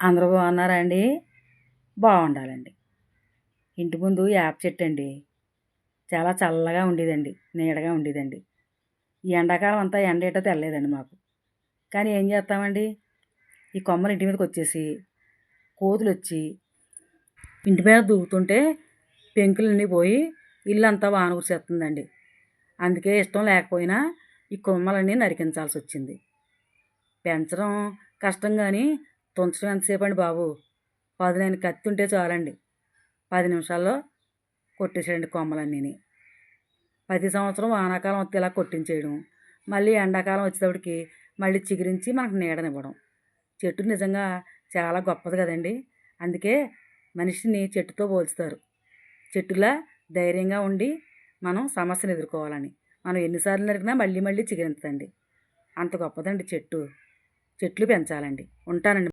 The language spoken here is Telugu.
అందరూ బాగున్నారా అండి బాగుండాలండి. ఇంటి ముందు వేప చెట్టు అండి చాలా చల్లగా ఉండేదండి నీడగా ఉండేదండి. ఈ ఎండాకాలం అంతా ఎండ ఏటో తెల్లలేదండి మాకు. కానీ ఏం చేస్తామండి? ఈ కొమ్మలు ఇంటి మీదకి వచ్చేసి కోతులు వచ్చి ఇంటి మీద దూకుతుంటే పెంకులన్నీ పోయి ఇల్లంతా వాన కురిసేస్తుందండి. అందుకే ఇష్టం లేకపోయినా ఈ కొమ్మలన్నీ నరికించాల్సి వచ్చింది పెంచడం కష్టం కానీ తుంచడం ఎంతసేపు అండి బాబు? పదునైన కత్తి ఉంటే చాలండి. పది నిమిషాల్లో కొట్టేసాడండి కొమ్మలన్నీ ప్రతి సంవత్సరం వానాకాలం వస్తే ఇలా కొట్టించేయడం మళ్ళీ ఎండాకాలం వచ్చేటప్పటికి మళ్ళీ చిగురించి మనకు నీడనివ్వడం. చెట్టు నిజంగా చాలా గొప్పది కదండి. అందుకే మనిషిని చెట్టుతో పోల్చుతారు. చెట్టులా ధైర్యంగా ఉండి మనం సమస్యను ఎదుర్కోవాలని. మనం ఎన్నిసార్లు నరికినా మళ్ళీ మళ్ళీ చిగురించదండి. అంత గొప్పదండి చెట్టు. చెట్లు పెంచాలండి. ఉంటానండి.